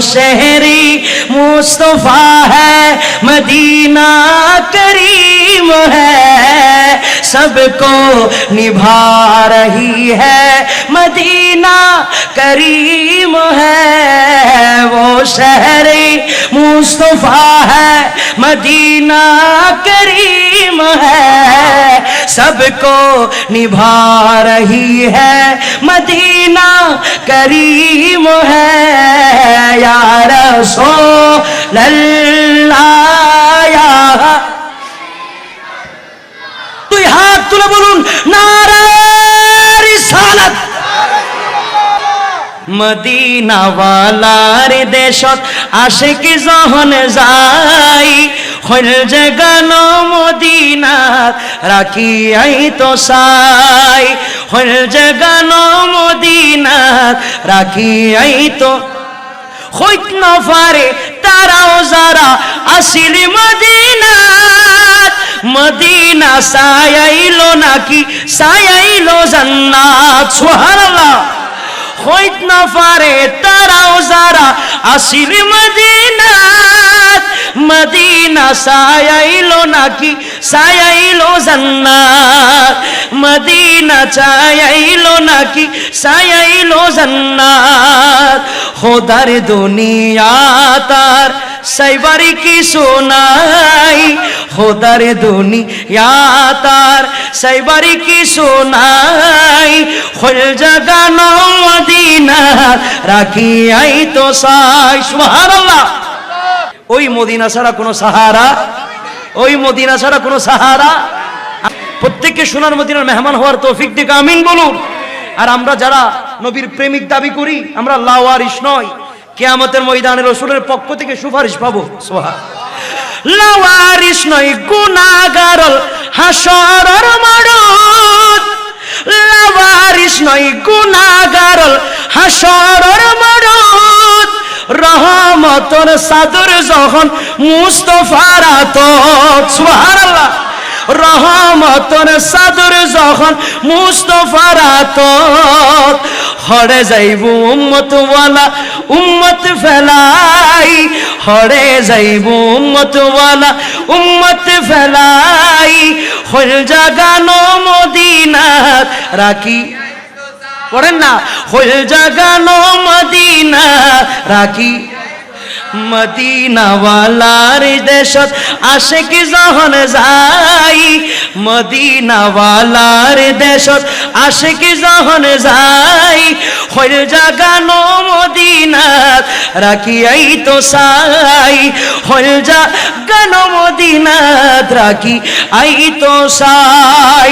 شہری مصطفیٰ ہے، مدینہ کریم ہے۔ سب کو نبھا رہی ہے، مدینہ کریم ہے۔ وہ شہری مصطفیٰ ہے، مدینہ کریم ہے۔ سب کو نبھا رہی ہے، مدینہ کریم ہے۔ তুই হাত তুলে বলুন মদিনাওয়ালার দেশত আসে কি যখন যাই, হইল যে গান মদিনাত রাখি আই তো সাই। হইল যে গান রাখি আই তো হইত না পারে তারাও যারা আসিলি মদিনাত, মদিনা সায়াইলো নাকি সায়াইলো জান্নাত, সুবহানাল্লাহ। হইত না পারে তারাও যারা আসিলি মদিনাত, মদিনা সায়াইলো নাকি সায়াইলো জান্নাত, মদিনা চায়াইলো নাকি সায়াইলো জান্নাত। খোদার দুনিয়া তার কি সোনাই খোদার দুনিয়া তার কি সোনাই খোল জাগানো মদিনা রাখি আই তো সাই সুবহানাল্লাহ। ওই মদিনা ছাড়া কোনো সাহারা, ওই মদিনা ছাড়া কোনো সাহারা। প্রত্যেককে সোনার মদিনার মেহমান হওয়ার তৌফিক দিকে, আমিন বলুন। আর আমরা যারা নবীর প্রেমিক দাবি করি, আমরা লাওয়ারিস নয় কেয়ামতের ময়দানে রসুলের পক্ষ থেকে সুপারিশ পাবো। সোহা লাওয়ারিস নয় গুনাগারল হাসরর মারুত লাওয়ারিস নয় গুনাগারল হাসরর মারুত রহমতর সাদর যখন মুস্তফার আতত সুবহানাল্লাহ রহমতর সাদর যখন মুস্তফার আতত হরে যাইব উম্মত ওয়ালা, উম্মত ফেলাই। হরে যাইব উম্মত ওয়ালা, উম্মত ফেলাই। হল জাগানো মদিনাত রাখি। পড়েন না? হল জাগানো মদিনা রাখি। মদিনাওয়ালার দেশত আসে কি যখন যাই মদিনাওয়ালার দেশত আসে কি যখন যাই, হইল জাগানো মদিনাত রাখি আই তো সাই। হইল জাগানো মদিনাত রাখি আই তো সাই।